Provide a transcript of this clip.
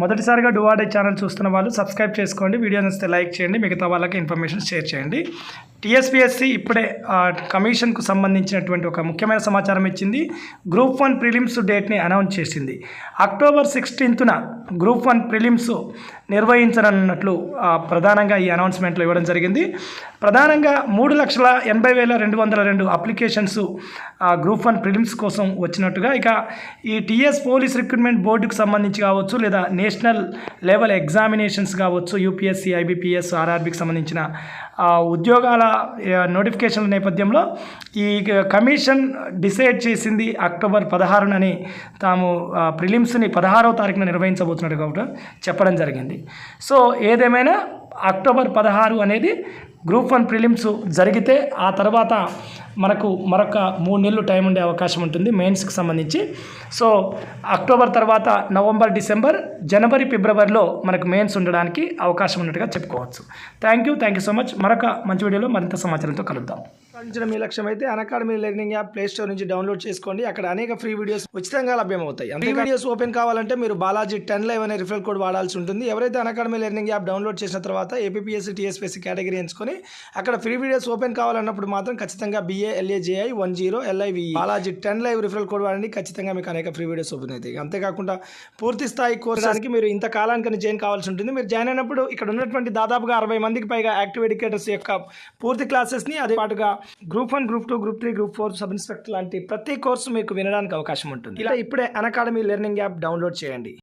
మొదటిసారిగా డువాడే ఛానల్ చూస్తున్న వాళ్ళు సబ్స్క్రైబ్ చేసుకోండి. వీడియో నచ్చితే లైక్ చేయండి. మిగతా వాళ్ళకి ఇన్ఫర్మేషన్ షేర్ చేయండి. టీఎస్పీఎస్సి ఇప్పుడే కమిషన్కు సంబంధించినటువంటి ఒక ముఖ్యమైన సమాచారం ఇచ్చింది. గ్రూప్ వన్ ప్రిలిమ్స్ డేట్ని అనౌన్స్ చేసింది. అక్టోబర్ సిక్స్టీన్త్న గ్రూప్ వన్ ప్రిలిమ్స్ నిర్వహించనున్నట్లు ప్రధానంగా ఈ అనౌన్స్మెంట్లో ఇవ్వడం జరిగింది. ప్రధానంగా మూడు లక్షల ఎనభై వేల రెండు వందల రెండు అప్లికేషన్స్ గ్రూప్ వన్ ప్రిలిమ్స్ కోసం వచ్చినట్టుగా ఇక ఈ టీఎస్ పోలీస్ రిక్రూట్మెంట్ బోర్డుకు సంబంధించి కావచ్చు లేదా నేషనల్ లెవెల్ ఎగ్జామినేషన్స్ కావచ్చు యూపీఎస్సీ ఐబీపీఎస్ ఆర్ఆర్బీకి సంబంధించిన ఉద్యోగాల నోటిఫికేషన్ల నేపథ్యంలో ఈ కమిషన్ డిసైడ్ చేసింది అక్టోబర్ పదహారునని తాము ప్రిలిమ్స్ని పదహారవ తారీఖున నిర్వహించబోతున్నట్టు కాబట్టి చెప్పడం జరిగింది. సో ఏదేమైనా అక్టోబర్ పదహారు అనేది గ్రూప్ వన్ ప్రిలిమ్స్ జరిగితే ఆ తర్వాత మనకు మరొక మూడు నెలలు టైం ఉండే అవకాశం ఉంటుంది మెయిన్స్కి సంబంధించి. సో అక్టోబర్ తర్వాత నవంబర్ డిసెంబర్ జనవరి ఫిబ్రవరిలో మనకు మెయిన్స్ ఉండడానికి అవకాశం ఉన్నట్టుగా చెప్పుకోవచ్చు. Thank you thank you so much. మరొక మంచి వీడియోలో మరింత సమాచారంతో కలుద్దాం. సాధించిన మీ లక్ష్యం అయితే academy learning app play store నుంచి డౌన్లోడ్ చేసుకోండి. అక్కడ అనేక ఫ్రీ వీడియోస్ ఉచితంగా లభ్యమవుతాయి. ఫ్రీ వీడియోస్ ఓపెన్ కావాలంటే మీరు బాలాజీ టెన్ లైవ్ అనే రిఫరల్ కోడ్ వాడాల్సి ఉంటుంది. ఎవరైతే అకాడమీ లెర్నింగ్ యాప్ డౌన్లోడ్ చేసిన తర్వాత ఏపీఎస్సీ టీఎస్పీఎస్సీ కేటగిరీ ఎంచుకొని అక్కడ ఫ్రీ వీడియోస్ ఓపెన్ కావాలన్నప్పుడు మాత్రం ఖచ్చితంగా B A L A J I one zero L I V Balaji ten live referral code వాడండి. ఖచ్చితంగా మీకు అనేక ఫ్రీ వీడియోస్ ఓపెన్ అవుతాయి. అంతేకాకుండా పూర్తి స్థాయి కోర్సానికి మీరు ఇంత కాలానికి జాయిన్ కావాల్సి ఉంటుంది. మీరు జాయిన్ అయినప్పుడు ఇక్కడ ఉన్నటువంటి దాదాపుగా అరవై మందికి పైగా యాక్టివ్ ఎడ్యుకేటర్స్ యొక్క పూర్తి క్లాసెస్ని అదే పాటుగా group one group two group three group four sub inspector లాంటి ప్రతి కోర్సు మీకు వినడానికి అవకాశం ఉంటుంది. ఇలా ఇప్పుడే అకాడమీ లెర్నింగ్ యాప్ డౌన్లోడ్ చేయండి.